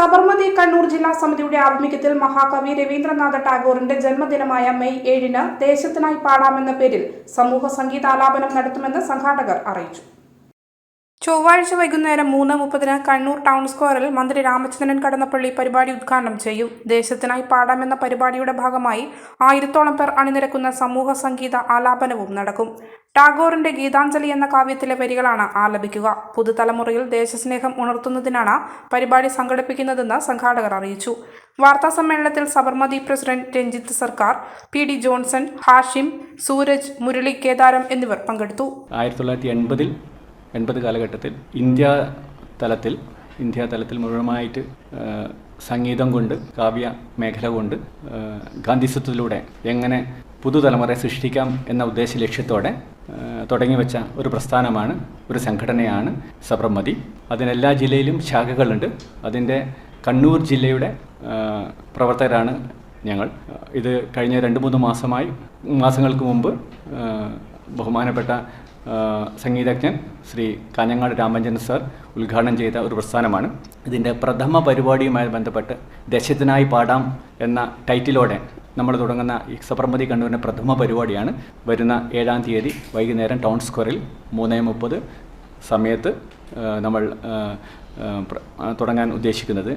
സബർമതി കണ്ണൂർ ജില്ലാ സമിതിയുടെ ആഭിമുഖ്യത്തിൽ മഹാകവി രവീന്ദ്രനാഥ ടാഗോറിന്റെ ജന്മദിനമായ മെയ് ഏഴിന് ദേശത്തിനായി പാടാമെന്ന പേരിൽ സമൂഹ സംഗീതാലാപനം നടത്തുമെന്ന് സംഘാടകർ അറിയിച്ചു. ചൊവ്വാഴ്ച വൈകുന്നേരം മൂന്ന് മുപ്പതിന് കണ്ണൂർ ടൗൺ സ്ക്വയറിൽ മന്ത്രി രാമചന്ദ്രൻ കടന്നപ്പള്ളി പരിപാടി ഉദ്ഘാടനം ചെയ്യും. ദേശത്തിനായി പാടാമെന്ന പരിപാടിയുടെ ഭാഗമായി ആയിരത്തോളം പേർ അണിനിരക്കുന്ന സമൂഹ സംഗീത ആലാപനവും നടക്കും. ടാഗോറിന്റെ ഗീതാഞ്ജലി എന്ന കാവ്യത്തിലെ വരികളാണ് ആലപിക്കുക. പുതുതലമുറയിൽ ദേശസ്നേഹം ഉണർത്തുന്നതിനാണ് പരിപാടി സംഘടിപ്പിക്കുന്നതെന്ന് സംഘാടകർ അറിയിച്ചു. വാർത്താ സമ്മേളനത്തിൽ Sabarmati president Ranjith Sarkar P D Johnson Hashim Sooraj Murali Kedaram എന്നിവർ പങ്കെടുത്തു. ആയിരത്തി തൊള്ളായിരത്തി എൺപതിൽ എൺപത് കാലഘട്ടത്തിൽ ഇന്ത്യ തലത്തിൽ ഇന്ത്യ തലത്തിൽ മുഴുവനായിട്ട് സംഗീതം കൊണ്ട് കാവ്യ മേഖല കൊണ്ട് ഗാന്ധിസത്വത്തിലൂടെ എങ്ങനെ പുതുതലമുറയെ സൃഷ്ടിക്കാം എന്ന ഉദ്ദേശ ലക്ഷ്യത്തോടെ തുടങ്ങിവെച്ച ഒരു പ്രസ്ഥാനമാണ് ഒരു സംഘടനയാണ് സബർമതി അതിനെല്ലാ ജില്ലയിലും ശാഖകളുണ്ട്. അതിന്റെ കണ്ണൂർ ജില്ലയുടെ പ്രവർത്തകരാണ് ഞങ്ങൾ. ഇത് കഴിഞ്ഞ രണ്ട് മൂന്ന് മാസമായി മാസങ്ങൾക്ക് മുമ്പ് ബഹുമാനപ്പെട്ട സംഗീതജ്ഞൻ ശ്രീ കാഞ്ഞങ്ങാട് രാമചന്ദ്രൻ സാർ ഉദ്ഘാടനം ചെയ്ത ഒരു പ്രസ്ഥാനമാണ്. ഇതിന്റെ പ്രഥമ പരിപാടിയുമായി ബന്ധപ്പെട്ട് ദേശത്തിനായി പാടാം എന്ന ടൈറ്റിലോടെ നമ്മൾ തുടങ്ങുന്ന സബർമതി കണ്ണൂരിന്റെ പ്രഥമ പരിപാടിയാണ്. വരുന്ന ഏഴാം തീയതി വൈകുന്നേരം ടൗൺ സ്ക്വയറിൽ മൂന്ന് മുപ്പത് സമയത്ത് നമ്മൾ തുടങ്ങാൻ ഉദ്ദേശിക്കുന്നത്.